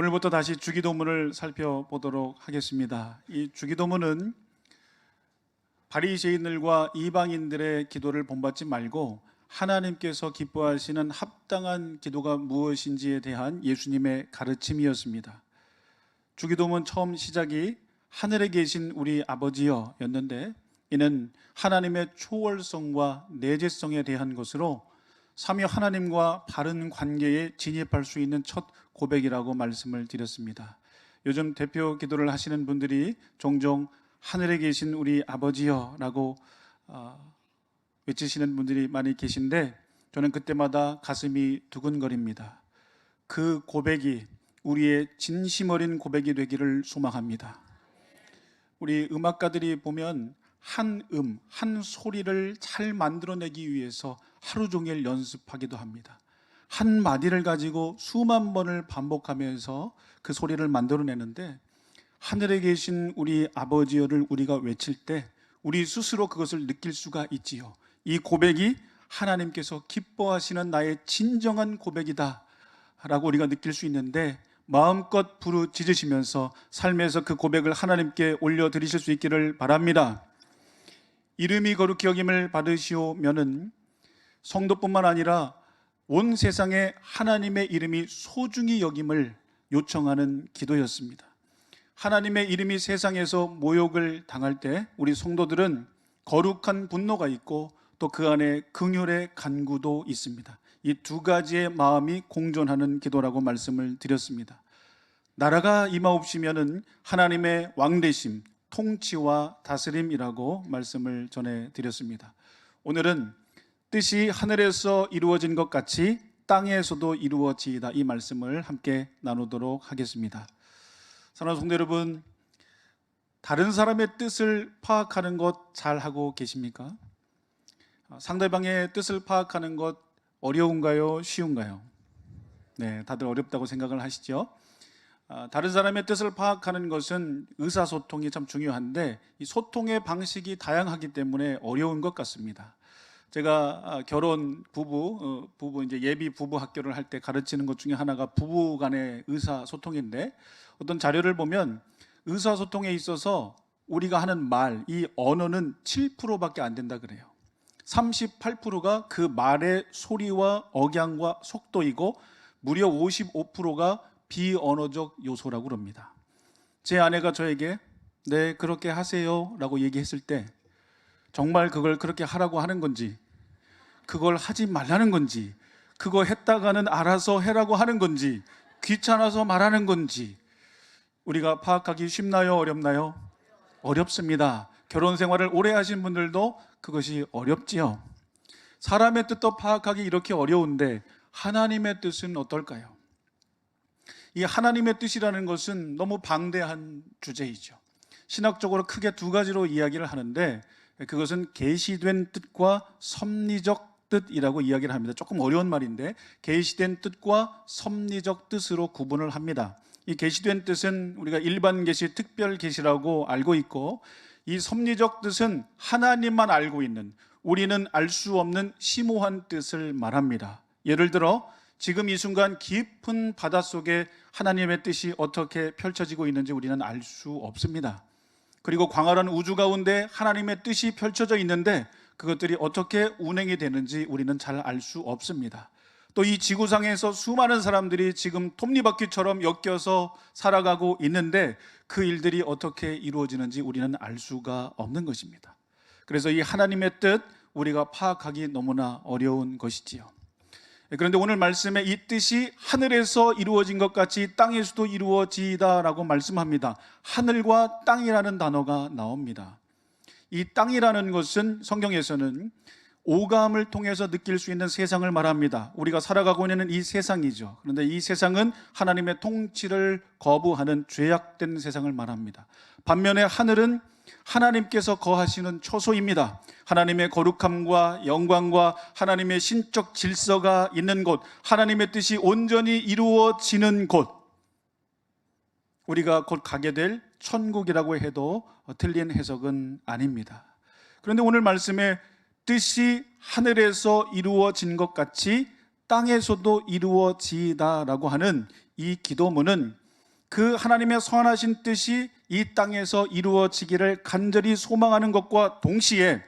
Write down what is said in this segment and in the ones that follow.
오늘부터 다시 주기도문을 살펴보도록 하겠습니다. 이 주기도문은 바리새인들과 이방인들의 기도를 본받지 말고 하나님께서 기뻐하시는 합당한 기도가 무엇인지에 대한 예수님의 가르침이었습니다. 주기도문 처음 시작이 하늘에 계신 우리 아버지여였는데 이는 하나님의 초월성과 내재성에 대한 것으로 삼위 하나님과 바른 관계에 진입할 수 있는 첫 고백이라고 말씀을 드렸습니다. 요즘 대표 기도를 하시는 분들이 종종 하늘에 계신 우리 아버지여라고 어, 외치시는 분들이 많이 계신데 저는 그때마다 가슴이 두근거립니다. 그 고백이 우리의 진심 어린 고백이 되기를 소망합니다. 우리 음악가들이 보면 한 음, 한 소리를 잘 만들어내기 위해서 하루 종일 연습하기도 합니다. 한 마디를 가지고 수만 번을 반복하면서 그 소리를 만들어내는데 하늘에 계신 우리 아버지여를 우리가 외칠 때 우리 스스로 그것을 느낄 수가 있지요. 이 고백이 하나님께서 기뻐하시는 나의 진정한 고백이다. 라고 우리가 느낄 수 있는데 마음껏 부르짖으시면서 삶에서 그 고백을 하나님께 올려드리실 수 있기를 바랍니다. 이름이 거룩히 여김을 받으시오면은 성도뿐만 아니라 온 세상에 하나님의 이름이 소중히 여김을 요청하는 기도였습니다. 하나님의 이름이 세상에서 모욕을 당할 때 우리 성도들은 거룩한 분노가 있고 또 그 안에 긍휼의 간구도 있습니다. 이 두 가지의 마음이 공존하는 기도라고 말씀을 드렸습니다. 나라가 임하옵시면은 하나님의 왕대심, 통치와 다스림이라고 말씀을 전해 드렸습니다. 오늘은 뜻이 하늘에서 이루어진 것 같이 땅에서도 이루어지이다 이 말씀을 함께 나누도록 하겠습니다. 사랑하는 성도 여러분, 다른 사람의 뜻을 파악하는 것 잘 하고 계십니까? 아, 상대방의 뜻을 파악하는 것 어려운가요? 쉬운가요? 네, 다들 어렵다고 생각을 하시죠? 아, 다른 사람의 뜻을 파악하는 것은 의사소통이 참 중요한데 이 소통의 방식이 다양하기 때문에 어려운 것 같습니다. 제가 아, 결혼 부부 어, 부부 이제 예비 부부 학교를 할 때 가르치는 것 중에 하나가 부부 간의 의사 소통인데 어떤 자료를 보면 의사 소통에 있어서 우리가 하는 말, 이 언어는 7%밖에 안 된다 그래요. 38%가 그 말의 소리와 억양과 속도이고 무려 55%가 비언어적 요소라고 그럽니다. 제 아내가 저에게 네, 그렇게 하세요라고 얘기했을 때 정말 그걸 그렇게 하라고 하는 건지 그걸 하지 말라는 건지 그거 했다가는 알아서 해라고 하는 건지 귀찮아서 말하는 건지 우리가 파악하기 쉽나요? 어렵나요? 어렵습니다. 결혼 생활을 오래 하신 분들도 그것이 어렵지요. 사람의 뜻도 파악하기 이렇게 어려운데 하나님의 뜻은 어떨까요? 이 하나님의 뜻이라는 것은 너무 방대한 주제이죠. 신학적으로 크게 두 가지로 이야기를 하는데 그것은 계시된 뜻과 섭리적 뜻이라고 이야기를 합니다. 조금 어려운 말인데 계시된 뜻과 섭리적 뜻으로 구분을 합니다. 이 계시된 뜻은 우리가 일반 계시, 특별 계시라고 알고 있고 이 섭리적 뜻은 하나님만 알고 있는 우리는 알 수 없는 심오한 뜻을 말합니다. 예를 들어 지금 이 순간 깊은 바닷속에 하나님의 뜻이 어떻게 펼쳐지고 있는지 우리는 알 수 없습니다. 그리고 광활한 우주 가운데 하나님의 뜻이 펼쳐져 있는데 그것들이 어떻게 운행이 되는지 우리는 잘 알 수 없습니다. 또 이 지구상에서 수많은 사람들이 지금 톱니바퀴처럼 엮여서 살아가고 있는데 그 일들이 어떻게 이루어지는지 우리는 알 수가 없는 것입니다. 그래서 이 하나님의 뜻 우리가 파악하기 너무나 어려운 것이지요. 그런데 오늘 말씀에 이 뜻이 하늘에서 이루어진 것 같이 땅에서도 이루어지다라고 말씀합니다. 하늘과 땅이라는 단어가 나옵니다. 이 땅이라는 것은 성경에서는 오감을 통해서 느낄 수 있는 세상을 말합니다. 우리가 살아가고 있는 이 세상이죠. 그런데 이 세상은 하나님의 통치를 거부하는 죄악된 세상을 말합니다. 반면에 하늘은 하나님께서 거하시는 처소입니다. 하나님의 거룩함과 영광과 하나님의 신적 질서가 있는 곳, 하나님의 뜻이 온전히 이루어지는 곳, 우리가 곧 가게 될 천국이라고 해도 틀린 해석은 아닙니다. 그런데 오늘 말씀에 뜻이 하늘에서 이루어진 것 같이 땅에서도 이루어지다라고 하는 이 기도문은 그 하나님의 선하신 뜻이 이 땅에서 이루어지기를 간절히 소망하는 것과 동시에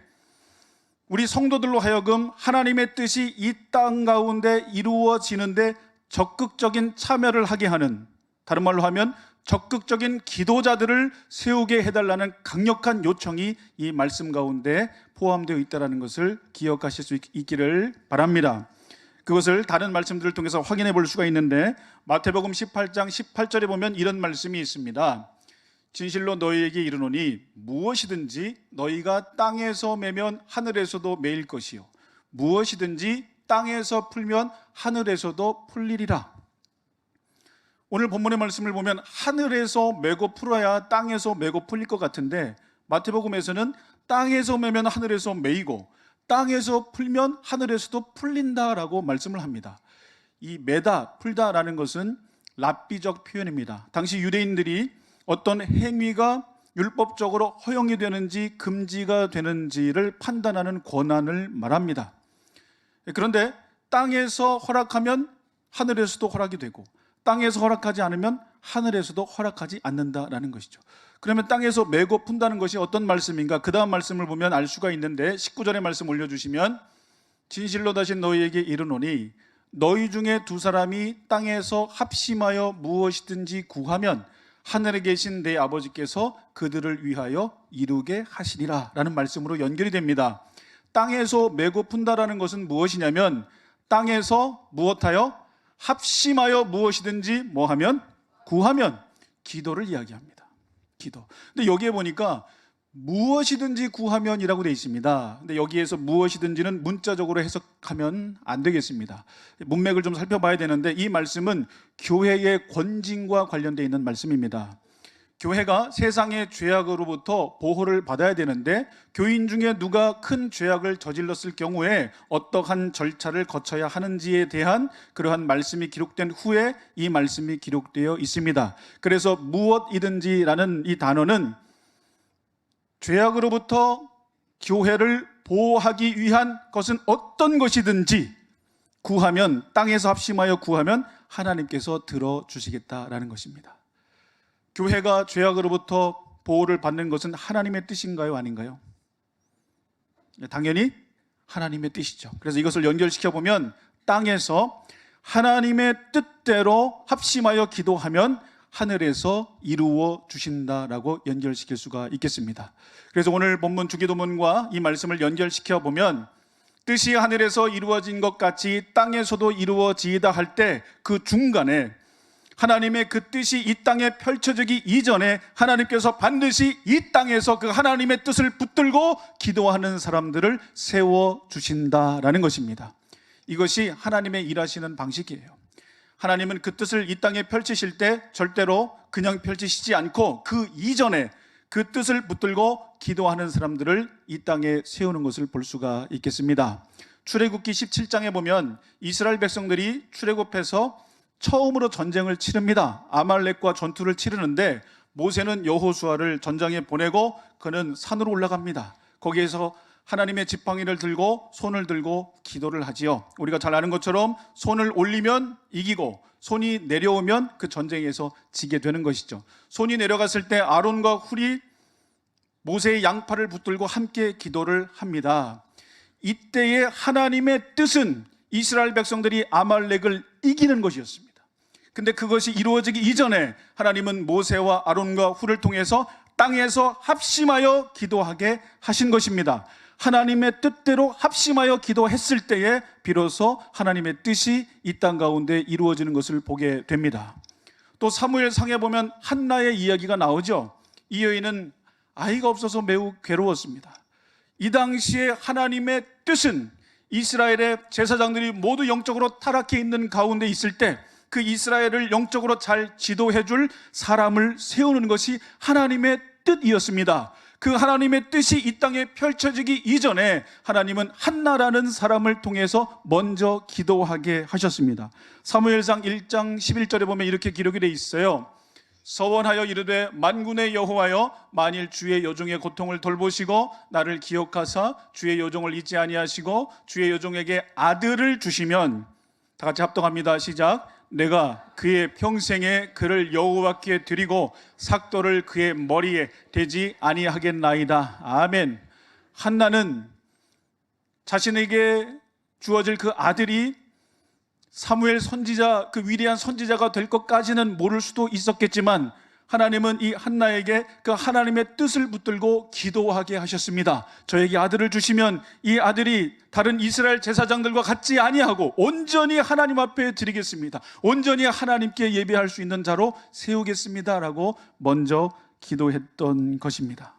우리 성도들로 하여금 하나님의 뜻이 이 땅 가운데 이루어지는데 적극적인 참여를 하게 하는 다른 말로 하면 적극적인 기도자들을 세우게 해달라는 강력한 요청이 이 말씀 가운데 포함되어 있다는 것을 기억하실 수 있- 있기를 바랍니다. 그것을 다른 말씀들을 통해서 확인해 볼 수가 있는데 마태복음 18장 18절에 보면 이런 말씀이 있습니다. 진실로 너희에게 이르노니 무엇이든지 너희가 땅에서 매면 하늘에서도 매일 것이요 무엇이든지 땅에서 풀면 하늘에서도 풀리리라. 오늘 본문의 말씀을 보면 하늘에서 매고 풀어야 땅에서 매고 풀릴 것 같은데 마태복음에서는 땅에서 매면 하늘에서 매이고 땅에서 풀면 하늘에서도 풀린다라고 말씀을 합니다. 이 매다 풀다라는 것은 랍비적 표현입니다. 당시 유대인들이 어떤 행위가 율법적으로 허용이 되는지 금지가 되는지를 판단하는 권한을 말합니다. 그런데 땅에서 허락하면 하늘에서도 허락이 되고 땅에서 허락하지 않으면 하늘에서도 허락하지 않는다라는 것이죠. 그러면 땅에서 매고 푼다는 것이 어떤 말씀인가? 그 다음 말씀을 보면 알 수가 있는데 19절의 말씀 올려주시면 진실로 다신 너희에게 이르노니 너희 중에 두 사람이 땅에서 합심하여 무엇이든지 구하면 하늘에 계신 내 아버지께서 그들을 위하여 이루게 하시리라 라는 말씀으로 연결이 됩니다. 땅에서 매고 푼다라는 것은 무엇이냐면 땅에서 무엇하여 합심하여 무엇이든지 뭐 하면 구하면 기도를 이야기합니다. 기도. 근데 여기에 보니까 무엇이든지 구하면이라고 되어 있습니다. 근데 여기에서 무엇이든지는 문자적으로 해석하면 안 되겠습니다. 문맥을 좀 살펴봐야 되는데 이 말씀은 교회의 권징과 관련되어 있는 말씀입니다. 교회가 세상의 죄악으로부터 보호를 받아야 되는데 교인 중에 누가 큰 죄악을 저질렀을 경우에 어떠한 절차를 거쳐야 하는지에 대한 그러한 말씀이 기록된 후에 이 말씀이 기록되어 있습니다. 그래서 무엇이든지라는 이 단어는 죄악으로부터 교회를 보호하기 위한 것은 어떤 것이든지 구하면 땅에서 합심하여 구하면 하나님께서 들어주시겠다라는 것입니다. 교회가 죄악으로부터 보호를 받는 것은 하나님의 뜻인가요? 아닌가요? 네, 당연히 하나님의 뜻이죠. 그래서 이것을 연결시켜 보면 땅에서 하나님의 뜻대로 합심하여 기도하면 하늘에서 이루어 주신다라고 연결시킬 수가 있겠습니다. 그래서 오늘 본문 주기도문과 이 말씀을 연결시켜 보면 뜻이 하늘에서 이루어진 것 같이 땅에서도 이루어지이다 할 때 그 중간에 하나님의 그 뜻이 이 땅에 펼쳐지기 이전에 하나님께서 반드시 이 땅에서 그 하나님의 뜻을 붙들고 기도하는 사람들을 세워 주신다라는 것입니다. 이것이 하나님의 일하시는 방식이에요. 하나님은 그 뜻을 이 땅에 펼치실 때 절대로 그냥 펼치시지 않고 그 이전에 그 뜻을 붙들고 기도하는 사람들을 이 땅에 세우는 것을 볼 수가 있겠습니다. 출애굽기 17장에 보면 이스라엘 백성들이 출애굽해서 처음으로 전쟁을 치릅니다. 아말렉과 전투를 치르는데 모세는 여호수아를 전장에 보내고 그는 산으로 올라갑니다. 거기에서 하나님의 지팡이를 들고 손을 들고 기도를 하지요. 우리가 잘 아는 것처럼 손을 올리면 이기고 손이 내려오면 그 전쟁에서 지게 되는 것이죠. 손이 내려갔을 때 아론과 훌이 모세의 양팔을 붙들고 함께 기도를 합니다. 이때의 하나님의 뜻은 이스라엘 백성들이 아말렉을 이기는 것이었습니다. 근데 그것이 이루어지기 이전에 하나님은 모세와 아론과 훌을 통해서 땅에서 합심하여 기도하게 하신 것입니다. 하나님의 뜻대로 합심하여 기도했을 때에 비로소 하나님의 뜻이 이 땅 가운데 이루어지는 것을 보게 됩니다. 또 사무엘 상에 보면 한나의 이야기가 나오죠. 이 여인은 아이가 없어서 매우 괴로웠습니다. 이 당시에 하나님의 뜻은 이스라엘의 제사장들이 모두 영적으로 타락해 있는 가운데 있을 때 그 이스라엘을 영적으로 잘 지도해 줄 사람을 세우는 것이 하나님의 뜻이었습니다. 그 하나님의 뜻이 이 땅에 펼쳐지기 이전에 하나님은 한나라는 사람을 통해서 먼저 기도하게 하셨습니다. 사무엘상 1장 11절에 보면 이렇게 기록이 돼 있어요. 서원하여 이르되 만군의 여호와여 만일 주의 여종의 고통을 돌보시고 나를 기억하사 주의 여종을 잊지 아니하시고 주의 여종에게 아들을 주시면 다 같이 합동합니다. 시작. 내가 그의 평생에 그를 여호와께 드리고 삭도를 그의 머리에 대지 아니하겠나이다. 아멘. 한나는 자신에게 주어질 그 아들이 사무엘 선지자 그 위대한 선지자가 될 것까지는 모를 수도 있었겠지만 하나님은 이 한나에게 그 하나님의 뜻을 붙들고 기도하게 하셨습니다. 저에게 아들을 주시면 이 아들이 다른 이스라엘 제사장들과 같지 아니하고 온전히 하나님 앞에 드리겠습니다. 온전히 하나님께 예배할 수 있는 자로 세우겠습니다라고 먼저 기도했던 것입니다.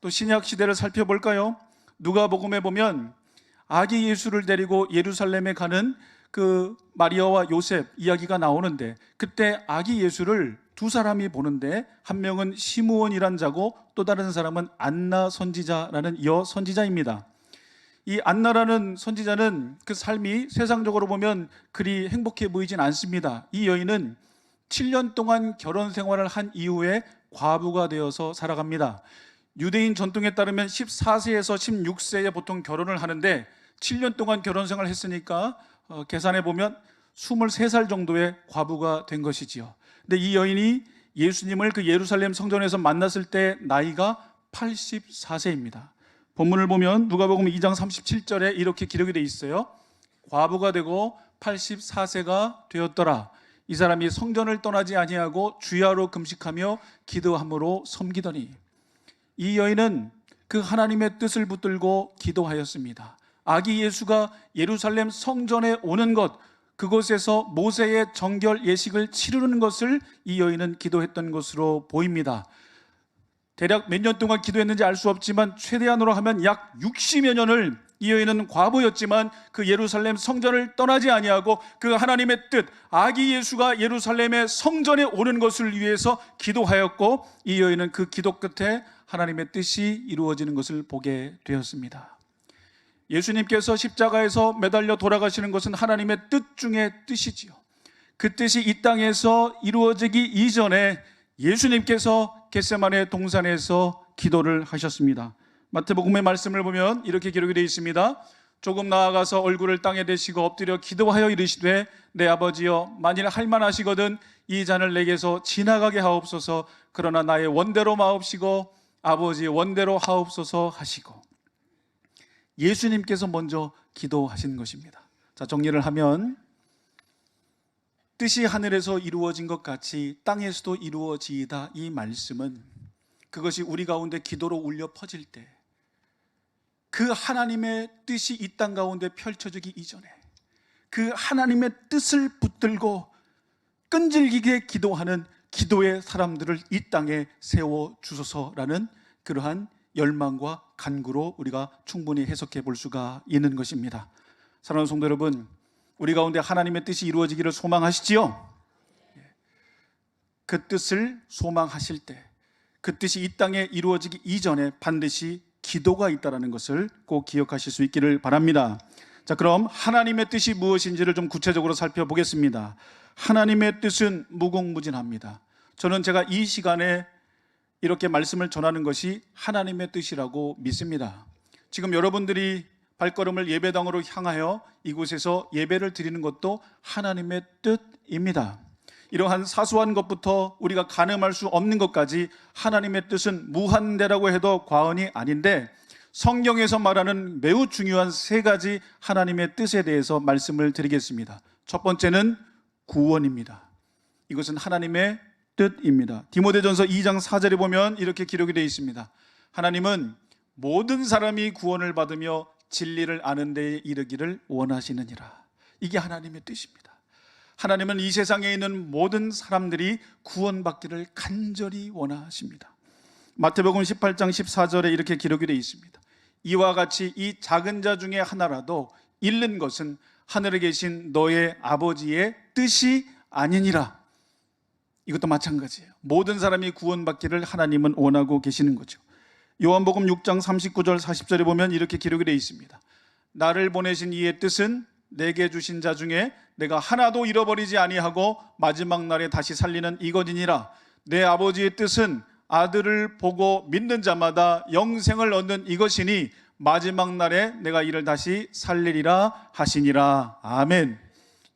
또 신약 시대를 살펴볼까요? 누가복음에 보면 아기 예수를 데리고 예루살렘에 가는 그 마리아와 요셉 이야기가 나오는데 그때 아기 예수를 두 사람이 보는데 한 명은 시므온이란 자고 또 다른 사람은 안나 선지자라는 여 선지자입니다. 이 안나라는 선지자는 그 삶이 세상적으로 보면 그리 행복해 보이진 않습니다. 이 여인은 7년 동안 결혼 생활을 한 이후에 과부가 되어서 살아갑니다. 유대인 전통에 따르면 14세에서 16세에 보통 결혼을 하는데 7년 동안 결혼 생활을 했으니까 어, 계산해 보면 23살 정도의 과부가 된 것이지요. 근데 이 여인이 예수님을 그 예루살렘 성전에서 만났을 때 나이가 84세입니다. 본문을 보면 누가복음 2장 37절에 이렇게 기록이 돼 있어요. 과부가 되고 84세가 되었더라. 이 사람이 성전을 떠나지 아니하고 주야로 금식하며 기도함으로 섬기더니 이 여인은 그 하나님의 뜻을 붙들고 기도하였습니다. 아기 예수가 예루살렘 성전에 오는 것, 그곳에서 모세의 정결 예식을 치르는 것을 이 여인은 기도했던 것으로 보입니다. 대략 몇 년 동안 기도했는지 알 수 없지만 최대한으로 하면 약 60여 년을 이 여인은 과부였지만 그 예루살렘 성전을 떠나지 아니하고 그 하나님의 뜻 아기 예수가 예루살렘의 성전에 오는 것을 위해서 기도하였고 이 여인은 그 기도 끝에 하나님의 뜻이 이루어지는 것을 보게 되었습니다. 예수님께서 십자가에서 매달려 돌아가시는 것은 하나님의 뜻 중의 뜻이지요. 그 뜻이 이 땅에서 이루어지기 이전에 예수님께서 겟세만의 동산에서 기도를 하셨습니다. 마태복음의 말씀을 보면 이렇게 기록이 되어 있습니다. 조금 나아가서 얼굴을 땅에 대시고 엎드려 기도하여 이르시되 내 아버지여 만일 할만하시거든 이 잔을 내게서 지나가게 하옵소서 그러나 나의 원대로 마옵시고 아버지의 원대로 하옵소서 하시고 예수님께서 먼저 기도하신 것입니다. 자, 정리를 하면 뜻이 하늘에서 이루어진 것 같이 땅에서도 이루어지이다. 이 말씀은 그것이 우리 가운데 기도로 울려 퍼질 때 그 하나님의 뜻이 이 땅 가운데 펼쳐지기 이전에 그 하나님의 뜻을 붙들고 끈질기게 기도하는 기도의 사람들을 이 땅에 세워 주소서라는 그러한 열망과 간구로 우리가 충분히 해석해 볼 수가 있는 것입니다. 사랑하는 성도 여러분, 우리 가운데 하나님의 뜻이 이루어지기를 소망하시지요? 그 뜻을 소망하실 때, 그 뜻이 이 땅에 이루어지기 이전에 반드시 기도가 있다는 것을 꼭 기억하실 수 있기를 바랍니다. 자, 그럼 하나님의 뜻이 무엇인지를 좀 구체적으로 살펴보겠습니다. 하나님의 뜻은 무궁무진합니다. 저는 제가 이 시간에 이렇게 말씀을 전하는 것이 하나님의 뜻이라고 믿습니다. 지금 여러분들이 발걸음을 예배당으로 향하여 이곳에서 예배를 드리는 것도 하나님의 뜻입니다. 이러한 사소한 것부터 우리가 가늠할 수 없는 것까지 하나님의 뜻은 무한대라고 해도 과언이 아닌데 성경에서 말하는 매우 중요한 세 가지 하나님의 뜻에 대해서 말씀을 드리겠습니다. 첫 번째는 구원입니다. 이것은 하나님의 뜻입니다. 디모데전서 2장 4절에 보면 이렇게 기록이 되어 있습니다. 하나님은 모든 사람이 구원을 받으며 진리를 아는 데에 이르기를 원하시느니라. 이게 하나님의 뜻입니다. 하나님은 이 세상에 있는 모든 사람들이 구원받기를 간절히 원하십니다. 마태복음 18장 14절에 이렇게 기록이 되어 있습니다. 이와 같이 이 작은 자 중에 하나라도 잃는 것은 하늘에 계신 너의 아버지의 뜻이 아니니라. 이것도 마찬가지예요. 모든 사람이 구원받기를 하나님은 원하고 계시는 거죠. 요한복음 6장 39절 40절에 보면 이렇게 기록이 되어 있습니다. 나를 보내신 이의 뜻은 내게 주신 자 중에 내가 하나도 잃어버리지 아니하고 마지막 날에 다시 살리는 이것이니라. 내 아버지의 뜻은 아들을 보고 믿는 자마다 영생을 얻는 이것이니 마지막 날에 내가 이를 다시 살리리라 하시니라. 아멘.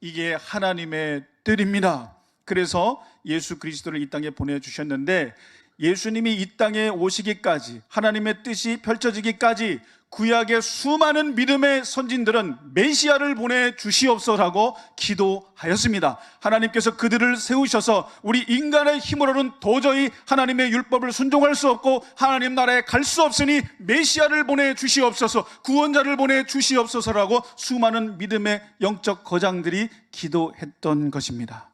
이게 하나님의 뜻입니다. 그래서 예수 그리스도를 이 땅에 보내주셨는데 예수님이 이 땅에 오시기까지 하나님의 뜻이 펼쳐지기까지 구약의 수많은 믿음의 선진들은 메시아를 보내 주시옵소서라고 기도하였습니다. 하나님께서 그들을 세우셔서 우리 인간의 힘으로는 도저히 하나님의 율법을 순종할 수 없고 하나님 나라에 갈 수 없으니 메시아를 보내 주시옵소서, 구원자를 보내 주시옵소서라고 수많은 믿음의 영적 거장들이 기도했던 것입니다.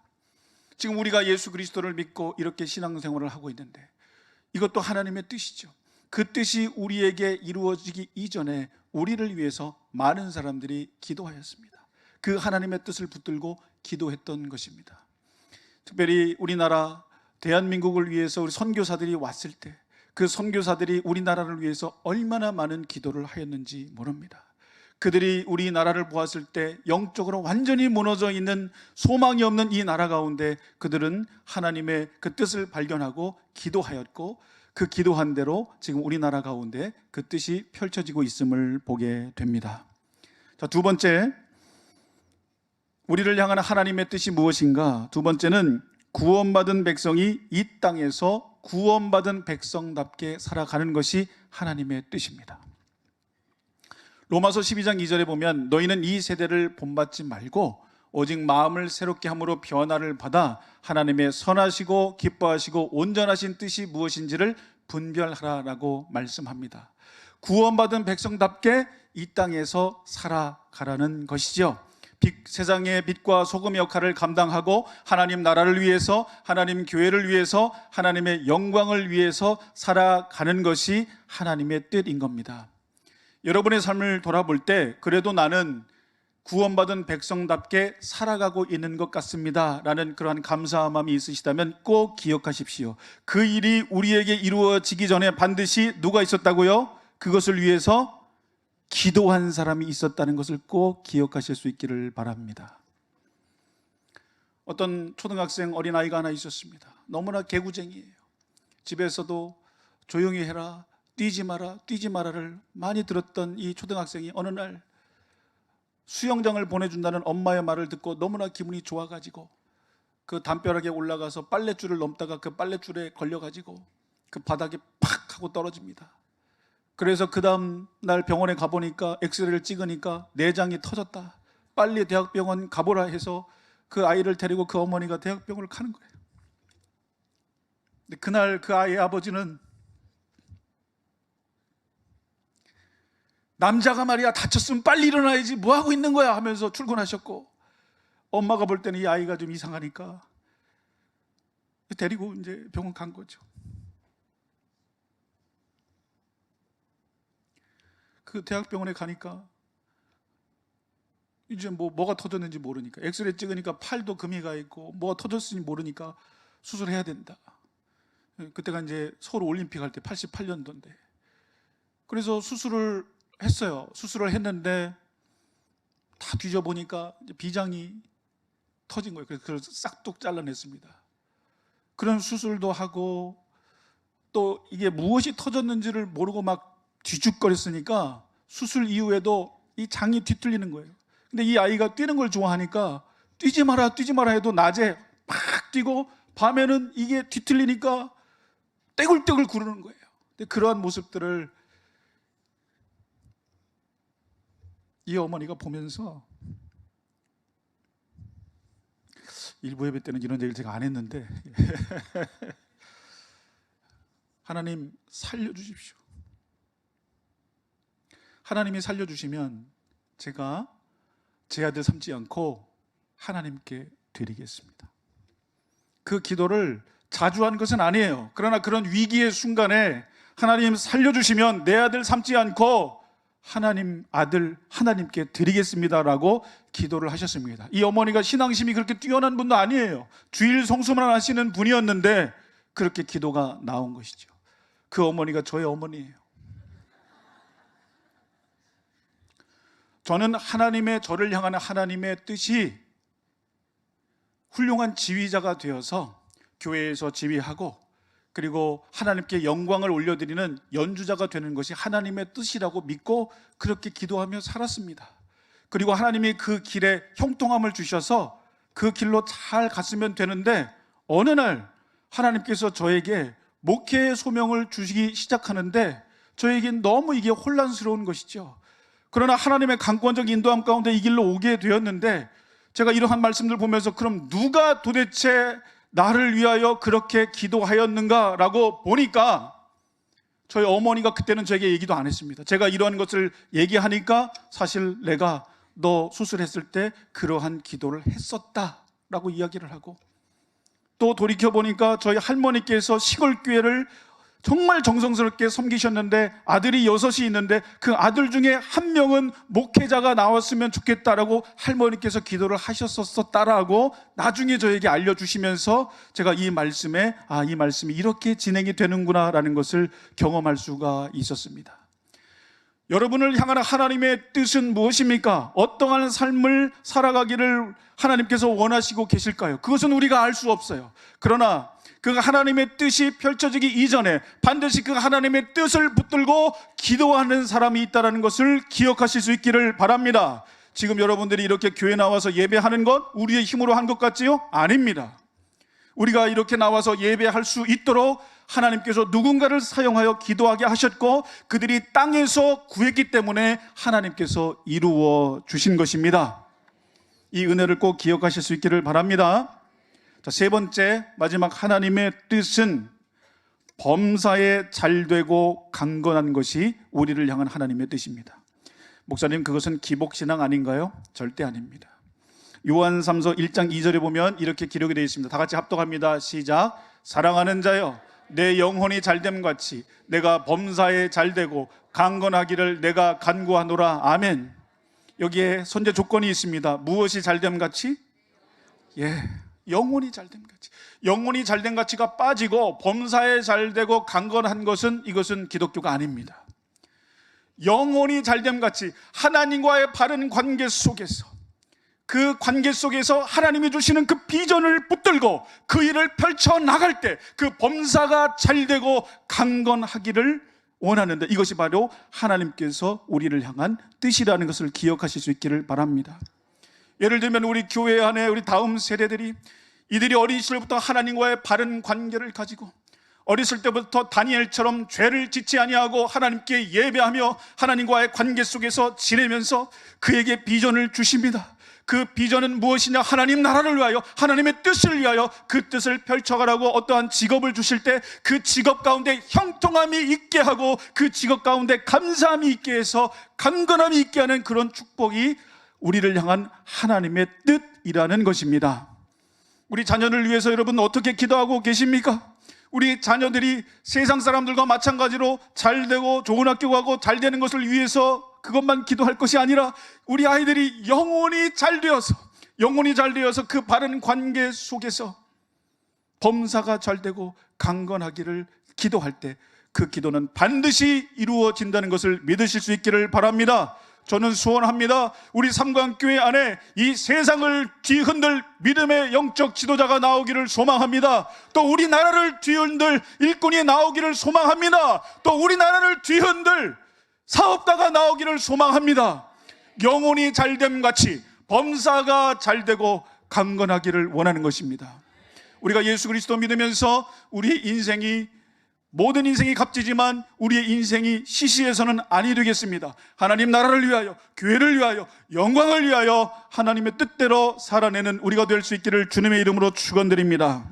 지금 우리가 예수 그리스도를 믿고 이렇게 신앙생활을 하고 있는데 이것도 하나님의 뜻이죠. 그 뜻이 우리에게 이루어지기 이전에 우리를 위해서 많은 사람들이 기도하였습니다. 그 하나님의 뜻을 붙들고 기도했던 것입니다. 특별히 우리나라 대한민국을 위해서 우리 선교사들이 왔을 때 그 선교사들이 우리나라를 위해서 얼마나 많은 기도를 하였는지 모릅니다. 그들이 우리나라를 보았을 때 영적으로 완전히 무너져 있는 소망이 없는 이 나라 가운데 그들은 하나님의 그 뜻을 발견하고 기도하였고 그 기도한 대로 지금 우리나라 가운데 그 뜻이 펼쳐지고 있음을 보게 됩니다. 자, 두 번째 우리를 향한 하나님의 뜻이 무엇인가? 두 번째는 구원받은 백성이 이 땅에서 구원받은 백성답게 살아가는 것이 하나님의 뜻입니다. 로마서 12장 2절에 보면 너희는 이 세대를 본받지 말고 오직 마음을 새롭게 함으로 변화를 받아 하나님의 선하시고 기뻐하시고 온전하신 뜻이 무엇인지를 분별하라라고 말씀합니다. 구원받은 백성답게 이 땅에서 살아가라는 것이죠. 빛, 세상의 빛과 소금 역할을 감당하고 하나님 나라를 위해서 하나님 교회를 위해서 하나님의 영광을 위해서 살아가는 것이 하나님의 뜻인 겁니다. 여러분의 삶을 돌아볼 때 그래도 나는 구원받은 백성답게 살아가고 있는 것 같습니다. 라는 그러한 감사한 마음이 있으시다면 꼭 기억하십시오. 그 일이 우리에게 이루어지기 전에 반드시 누가 있었다고요? 그것을 위해서 기도한 사람이 있었다는 것을 꼭 기억하실 수 있기를 바랍니다. 어떤 초등학생 어린아이가 하나 있었습니다. 너무나 개구쟁이에요. 집에서도 조용히 해라, 뛰지 마라, 뛰지 마라를 많이 들었던 이 초등학생이 어느 날 수영장을 보내준다는 엄마의 말을 듣고 너무나 기분이 좋아가지고 그 담벼락에 올라가서 빨랫줄을 넘다가 그 빨랫줄에 걸려가지고 그 바닥에 팍 하고 떨어집니다. 그래서 그 다음 날 병원에 가보니까 엑스레이를 찍으니까 내장이 터졌다. 빨리 대학병원 가보라 해서 그 아이를 데리고 그 어머니가 대학병원을 가는 거예요. 근데 그날 그 아이의 아버지는 남자가 말이야 다쳤으면 빨리 일어나야지 뭐 하고 있는 거야 하면서 출근하셨고 엄마가 볼 때는 이 아이가 좀 이상하니까 데리고 이제 병원 간 거죠. 그 대학병원에 가니까 이제 뭐 뭐가 터졌는지 모르니까 엑스레이 찍으니까 팔도 금이 가 있고 뭐가 터졌는지 모르니까 수술해야 된다. 그때가 이제 서울 올림픽 할 때 88년도인데 그래서 수술을 했어요. 수술을 했는데 다 뒤져보니까 비장이 터진 거예요. 그래서 그걸 싹둑 잘라냈습니다. 그런 수술도 하고 또 이게 무엇이 터졌는지를 모르고 막 뒤죽거렸으니까 수술 이후에도 이 장이 뒤틀리는 거예요. 근데 이 아이가 뛰는 걸 좋아하니까 뛰지 마라, 뛰지 마라 해도 낮에 막 뛰고 밤에는 이게 뒤틀리니까 떼굴떼굴 구르는 거예요. 근데 그러한 모습들을 이 어머니가 보면서 일부 예배 때는 이런 얘기를 제가 안 했는데 하나님 살려주십시오. 하나님이 살려주시면 제가 제 아들 삼지 않고 하나님께 드리겠습니다. 그 기도를 자주 한 것은 아니에요. 그러나 그런 위기의 순간에 하나님 살려주시면 내 아들 삼지 않고 하나님 아들 하나님께 드리겠습니다라고 기도를 하셨습니다. 이 어머니가 신앙심이 그렇게 뛰어난 분도 아니에요. 주일 성수만 하시는 분이었는데 그렇게 기도가 나온 것이죠. 그 어머니가 저의 어머니예요. 저는 하나님의 저를 향한 하나님의 뜻이 훌륭한 지휘자가 되어서 교회에서 지휘하고 그리고 하나님께 영광을 올려드리는 연주자가 되는 것이 하나님의 뜻이라고 믿고 그렇게 기도하며 살았습니다. 그리고 하나님이 그 길에 형통함을 주셔서 그 길로 잘 갔으면 되는데 어느 날 하나님께서 저에게 목회의 소명을 주시기 시작하는데 저에겐 너무 이게 혼란스러운 것이죠. 그러나 하나님의 강권적 인도함 가운데 이 길로 오게 되었는데 제가 이러한 말씀들 보면서 그럼 누가 도대체 나를 위하여 그렇게 기도하였는가라고 보니까 저희 어머니가 그때는 저에게 얘기도 안 했습니다. 제가 이러한 것을 얘기하니까 사실 내가 너 수술했을 때 그러한 기도를 했었다라고 이야기를 하고 또 돌이켜 보니까 저희 할머니께서 시골 교회를 정말 정성스럽게 섬기셨는데 아들이 여섯이 있는데 그 아들 중에 한 명은 목회자가 나왔으면 좋겠다라고 할머니께서 기도를 하셨었다라고 나중에 저에게 알려주시면서 제가 이 말씀에 아, 이 말씀이 이렇게 진행이 되는구나라는 것을 경험할 수가 있었습니다. 여러분을 향한 하나님의 뜻은 무엇입니까? 어떠한 삶을 살아가기를 하나님께서 원하시고 계실까요? 그것은 우리가 알 수 없어요. 그러나 그 하나님의 뜻이 펼쳐지기 이전에 반드시 그 하나님의 뜻을 붙들고 기도하는 사람이 있다는 것을 기억하실 수 있기를 바랍니다. 지금 여러분들이 이렇게 교회 나와서 예배하는 것 우리의 힘으로 한 것 같지요? 아닙니다. 우리가 이렇게 나와서 예배할 수 있도록 하나님께서 누군가를 사용하여 기도하게 하셨고 그들이 땅에서 구했기 때문에 하나님께서 이루어 주신 것입니다. 이 은혜를 꼭 기억하실 수 있기를 바랍니다. 자, 세 번째 마지막 하나님의 뜻은 범사에 잘 되고 강건한 것이 우리를 향한 하나님의 뜻입니다. 목사님 그것은 기복신앙 아닌가요? 절대 아닙니다. 요한 3서 1장 2절에 보면 이렇게 기록이 되어 있습니다. 다 같이 합독합니다. 시작. 사랑하는 자여 내 영혼이 잘됨 같이 내가 범사에 잘되고 강건하기를 내가 간구하노라. 아멘. 여기에 선제 조건이 있습니다. 무엇이 잘됨 같이? 예. 영혼이 잘됨 같이. 영혼이 잘된 가치가 빠지고 범사에 잘되고 강건한 것은 이것은 기독교가 아닙니다. 영혼이 잘됨 같이 하나님과의 바른 관계 속에서 그 관계 속에서 하나님이 주시는 그 비전을 붙들고 그 일을 펼쳐 나갈 때 그 범사가 잘되고 강건하기를 원하는데 이것이 바로 하나님께서 우리를 향한 뜻이라는 것을 기억하실 수 있기를 바랍니다. 예를 들면 우리 교회 안에 우리 다음 세대들이 이들이 어린 시절부터 하나님과의 바른 관계를 가지고 어렸을 때부터 다니엘처럼 죄를 짓지 아니하고 하나님께 예배하며 하나님과의 관계 속에서 지내면서 그에게 비전을 주십니다. 그 비전은 무엇이냐? 하나님 나라를 위하여, 하나님의 뜻을 위하여 그 뜻을 펼쳐가라고 어떠한 직업을 주실 때 그 직업 가운데 형통함이 있게 하고 그 직업 가운데 감사함이 있게 해서 강건함이 있게 하는 그런 축복이 우리를 향한 하나님의 뜻이라는 것입니다. 우리 자녀를 위해서 여러분 어떻게 기도하고 계십니까? 우리 자녀들이 세상 사람들과 마찬가지로 잘 되고 좋은 학교 가고 잘 되는 것을 위해서 그것만 기도할 것이 아니라 우리 아이들이 영혼이 잘 되어서 영혼이 잘 되어서 그 바른 관계 속에서 범사가 잘 되고 강건하기를 기도할 때 그 기도는 반드시 이루어진다는 것을 믿으실 수 있기를 바랍니다. 저는 소원합니다. 우리 삼광교회 안에 이 세상을 뒤흔들 믿음의 영적 지도자가 나오기를 소망합니다. 또 우리나라를 뒤흔들 일꾼이 나오기를 소망합니다. 또 우리나라를 뒤흔들 사업가가 나오기를 소망합니다. 영혼이 잘됨 같이 범사가 잘되고 강건하기를 원하는 것입니다. 우리가 예수 그리스도 믿으면서 우리 인생이 모든 인생이 값지지만 우리의 인생이 시시해서는 아니 되겠습니다. 하나님 나라를 위하여, 교회를 위하여, 영광을 위하여 하나님의 뜻대로 살아내는 우리가 될 수 있기를 주님의 이름으로 축원드립니다.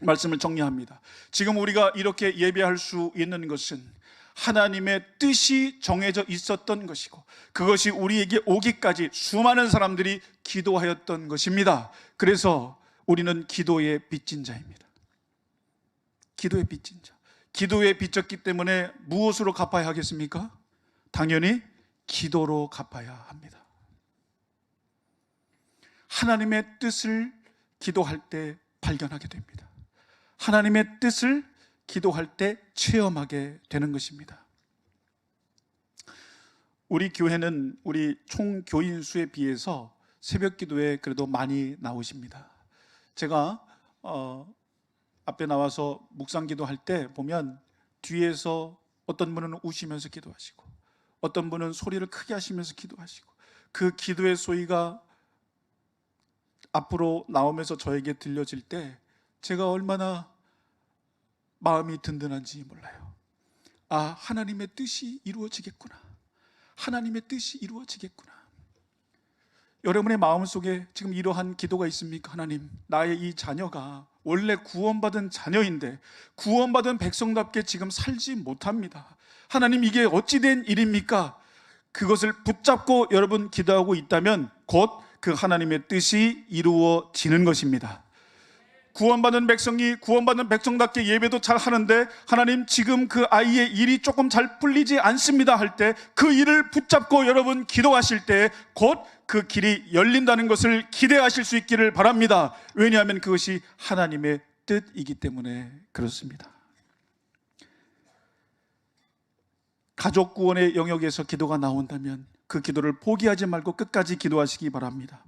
말씀을 정리합니다. 지금 우리가 이렇게 예배할 수 있는 것은 하나님의 뜻이 정해져 있었던 것이고 그것이 우리에게 오기까지 수많은 사람들이 기도하였던 것입니다. 그래서 우리는 기도의 빚진 자입니다. 기도의 빚진 자. 기도에 빚졌기 때문에 무엇으로 갚아야 하겠습니까? 당연히 기도로 갚아야 합니다. 하나님의 뜻을 기도할 때 발견하게 됩니다. 하나님의 뜻을 기도할 때 체험하게 되는 것입니다. 우리 교회는 우리 총 교인 수에 비해서 새벽 기도에 그래도 많이 나오십니다. 제가 어, 앞에 나와서 묵상 기도할 때 보면 뒤에서 어떤 분은 우시면서 기도하시고 어떤 분은 소리를 크게 하시면서 기도하시고 그 기도의 소리가 앞으로 나오면서 저에게 들려질 때 제가 얼마나 마음이 든든한지 몰라요. 아, 하나님의 뜻이 이루어지겠구나. 하나님의 뜻이 이루어지겠구나. 여러분의 마음 속에 지금 이러한 기도가 있습니까? 하나님, 나의 이 자녀가 원래 구원받은 자녀인데 구원받은 백성답게 지금 살지 못합니다. 하나님, 이게 어찌된 일입니까? 그것을 붙잡고 여러분 기도하고 있다면 곧 그 하나님의 뜻이 이루어지는 것입니다. 구원받은 백성이 구원받은 백성답게 예배도 잘 하는데 하나님 지금 그 아이의 일이 조금 잘 풀리지 않습니다 할 때 그 일을 붙잡고 여러분 기도하실 때 곧 그 길이 열린다는 것을 기대하실 수 있기를 바랍니다. 왜냐하면 그것이 하나님의 뜻이기 때문에 그렇습니다. 가족 구원의 영역에서 기도가 나온다면 그 기도를 포기하지 말고 끝까지 기도하시기 바랍니다.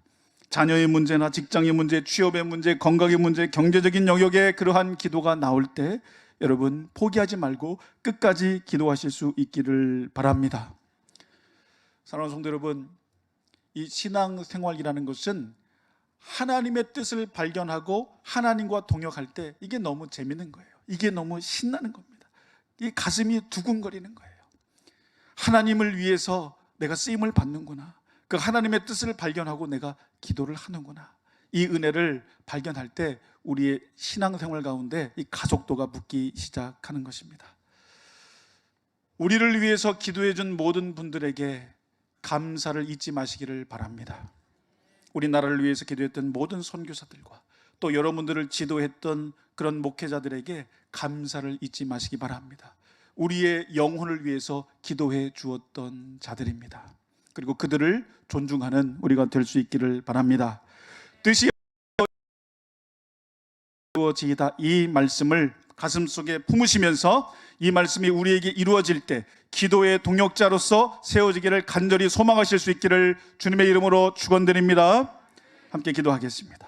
자녀의 문제나 직장의 문제, 취업의 문제, 건강의 문제, 경제적인 영역에 그러한 기도가 나올 때 여러분 포기하지 말고 끝까지 기도하실 수 있기를 바랍니다. 사랑하는 성도 여러분, 이 신앙 생활이라는 것은 하나님의 뜻을 발견하고 하나님과 동역할 때 이게 너무 재밌는 거예요. 이게 너무 신나는 겁니다. 이 가슴이 두근거리는 거예요. 하나님을 위해서 내가 쓰임을 받는구나. 그 하나님의 뜻을 발견하고 내가 기도를 하는구나. 이 은혜를 발견할 때 우리의 신앙생활 가운데 이 가족도가 붙기 시작하는 것입니다. 우리를 위해서 기도해 준 모든 분들에게 감사를 잊지 마시기를 바랍니다. 우리나라를 위해서 기도했던 모든 선교사들과 또 여러분들을 지도했던 그런 목회자들에게 감사를 잊지 마시기 바랍니다. 우리의 영혼을 위해서 기도해 주었던 자들입니다. 그리고 그들을 존중하는 우리가 될 수 있기를 바랍니다. 뜻이 이루어지이다 이 말씀을 가슴 속에 품으시면서 이 말씀이 우리에게 이루어질 때 기도의 동역자로서 세워지기를 간절히 소망하실 수 있기를 주님의 이름으로 축원드립니다. 함께 기도하겠습니다.